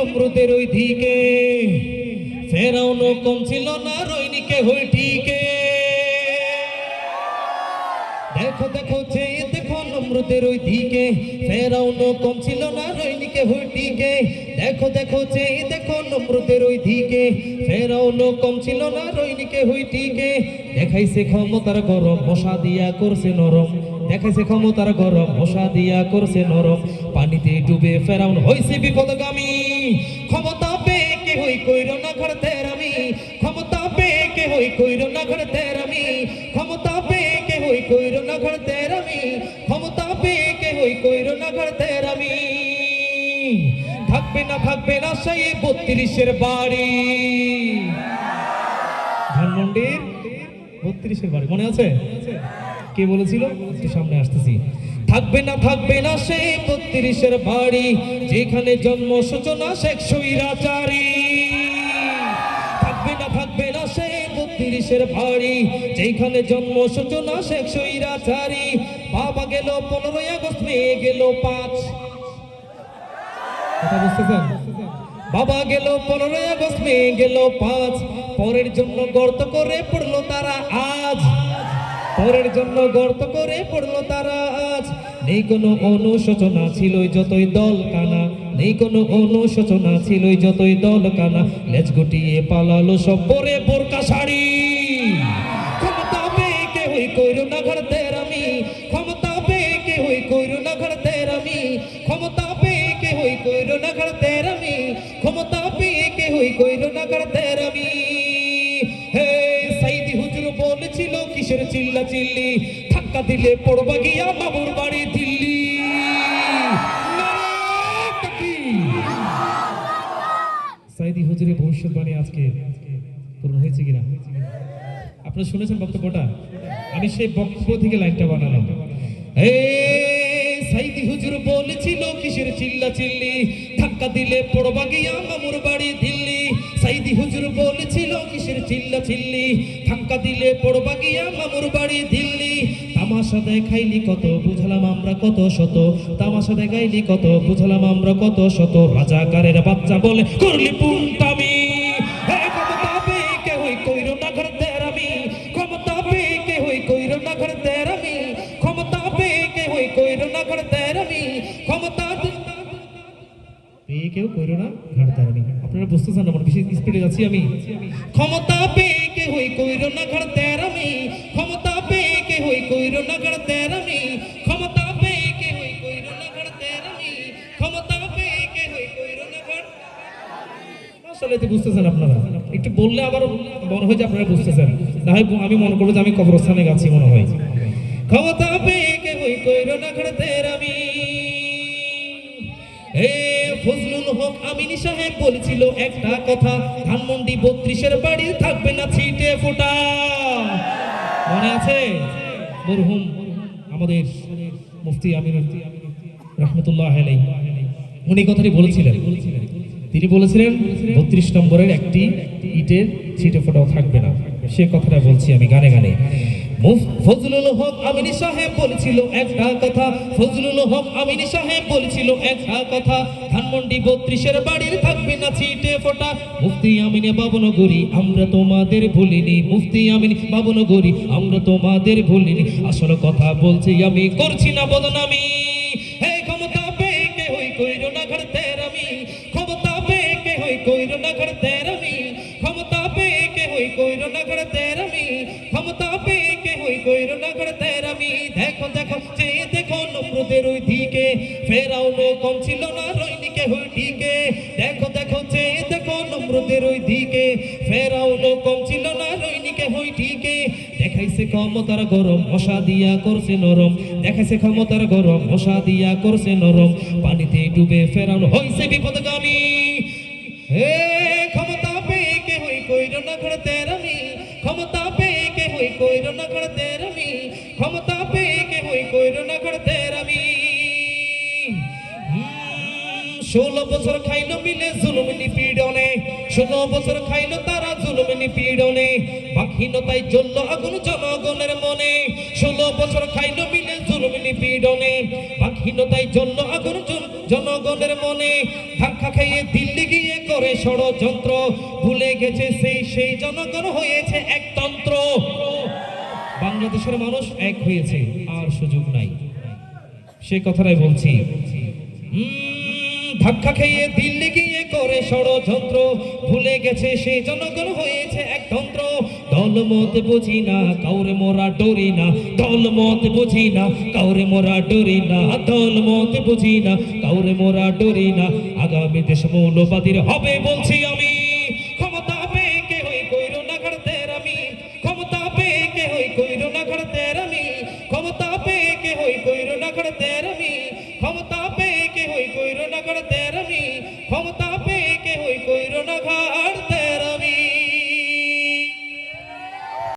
নমরুদের ওই দিকে ফেরাউন কম ছিল না রইনিকে হই ঠিকে। দেখো দেখো, যে দেখো নমরুদের ওই দিকে। ফেরাউন কম ছিল না রইনিকে হই ঠিকে। দেখো দেখো, যে দেখো নমরুদের ওই দিকে। ফেরাউন কম ছিল না রইনিকে হই ঠিকে। দেখাইছে ক্ষমতার গরম, মশা দিয়া করছে নরম। দেখাইছে ক্ষমতার গরম, মশা দিয়া করছে নরম। পানিতে ডুবে ফেরাউন হইছে বিপদগামী। ক্ষমতা পেয়ে কে হই কইর না ঘরতে আমি? ক্ষমতা পেয়ে কে হই কইর না ঘরতে আমি? ক্ষমতা পেয়ে কে হই কইর না ঘরতে আমি? ক্ষমতা পেয়ে কে হই কইর না ঘরতে আমি? থাকবে না থাকবে না সেই বত্রিশের বাড়ি। ধানমন্ডির বত্রিশের বাড়ি, মনে আছে? কে বলেছিল? একটু সামনে আসতেছি। থাকবে না থাকবে না সেই বত্রিশের বাড়ি, যেখানে জন্ম সূচনা শেখ সৈরাচারী থাকবে না থাকবে না সেই বত্রিশের বাড়ি, যেখানে জন্ম সূচনা শেখ সৈরাচারী বাবা গেল পনেরোই আগস্ট, মেয়ে গেল পাঁচ। কথা বুঝতেছেন? বাবা গেল পনেরোই আগস্ট, মেয়ে গেল পাঁচ। পরের জন্য গর্ত করে পড়ল তারা আজ। পরের জন্য গর্ত করে পড়ল তারা আজ। নেই কোনো অনুশোচনা ছিল যতই দল কানা। নেই কোনো অনুশোচনা ছিল যতই দল কানা। লেজ গুটিয়ে পালালো সব পরে বোরকা শাড়ি। ক্ষমতা পেয়ে কেউ কইরো না ঘরতে আমি। ক্ষমতা কিসের চিল্লা চিল্লি, ধাক্কা দিলে পড়বা গিয়া বাবুর বাড়ি দিল্লি। সাইদি ভবিষ্যৎবাণী আজকে হুজুর কিসের চিল্লা চিল্লি দিলে পড়বা গিয়া সাইদি হুজুর বলেছিল কিসের চিল্লা চিল্লি ধাক্কা দিলে পড়বা গিয়া মামুর বাড়ি দিল্লি তামাশা দেখাইলি কত, বুঝলাম আমরা কত শত। তামাশা দেখাইলি কত, বুঝলাম আমরা কত শত। রাজাকারের বাচ্চা বলে করলি পেয়ে কইরো কেউ কইরো না ঘরতে আমি। আপনারা বুঝতেছেন আমার বেশি স্পিডে যাচ্ছি আমি। ক্ষমতা পেয়ে কে হই কইরো না আমি ক্ষমতা পেয়ে কে হই কইরো না আমি ক্ষমতা পেয়ে কে হই কইরো না আমি ক্ষমতা পেয়ে কে হই কইরো না ঘর আসলে এতে বুঝতেছেন আপনারা? একটু বললে আবার মনে হয় যে আপনারা বুঝতেছেন। হয় আমি মনে করব যে আমি কবরস্থানে গেছি মনে হয়। ক্ষমতা পেয়ে কে হই কইরো না ঘরতে আমি এ ফজলুল আমিনী সাহেব বলেছিল, একটা কথা, ধানমন্ডি বত্রিশের বাড়ি থাকবে না ছিটে ফোটা। মনে আছে? মরহুম, আমাদের মুফতি আমির রহমতুল্লাহ উনি কথাটি বলেছিলেন। তিনি বলেছিলেন, বত্রিশ নম্বরের একটি ইটের ছিটে ফোটাও থাকবে না। সে কথাটা বলছি আমি গানে গানে। ফজলুল হক আমিনী সাহেব বলেছিল একটা কথা, ফজলুল হক আমিনী সাহেব বলেছিল একটা কথা, ধানমন্ডি বত্রিশের বাড়ির থাকবে না ছিটে ফোটা। মুফতি আমিনে বাবনগরী, আমরা তোমাদের ভুলিনি। মুফতি আমিনী বাবনগরী, আমরা তোমাদের ভুলিনি। আসল কথা বলছি আমি, করছি না বদনামি। ক্ষমতা পেয়ে কে হই কইরো না ঘরতে আমি ক্ষমতা পেয়ে কে হই কইরো না ঘরতে আমি ফেরাউনো কম ছিল না রইনিকে হই ঠিকে। দেখো দেখো যে দেখো নমরুদের ওই দিকে। ফেরাউনো কম ছিল না রইনিকে হই ঠিকে। দেখাইছে ক্ষমতার গরম, মশা দিয়া করছে নরম। দেখাইছে ক্ষমতার গরম, মশা দিয়া করছে নরম। পানিতে ডুবে ফেরাউন হইছে বিপদগামী। হে, ক্ষমতা পেয়ে কে হই কইর না ঘরতে আমি ক্ষমতা পেয়ে কে হই কইর না ঘরতে আমি ক্ষমতা বছর খাইলো মিলে জুলুম নিপীড়নে। ষোলো বছর খাইলো তারা জুলুম নিপীড়নে। বাঘহীনতায় জ্বলল আগুন জনগণের মনে। ষোলো বছর খাইলো মিলে জুলুম নিপীড়নে। বাঘহীনতায় জ্বলল আগুন জনগণের মনে। ধাক্কা খাইয়ে দিল্লি গিয়ে করে ষড়যন্ত্র। ভুলে গেছে সেই সেই জনগণ হয়েছে একতন্ত্র বাংলাদেশের মানুষ এক হয়েছে আর সুযোগ নাই। সে কথাটাই বলছি। উম, ধাক্কা খেয়ে দিল্লি গিয়ে করে ষড়যন্ত্র। ভুলে গেছে সে জনগণ হয়েছে এক তন্ত্র। দলমত বুঝি না, কাউরে মোরা ডরি না। দলমত বুঝি না, কাউরে মোরা ডরি না। দলমত বুঝি না, কাউরে মোরা ডরি না। আগামী দেশ মৌলবাদীর হবে বলছি আমি।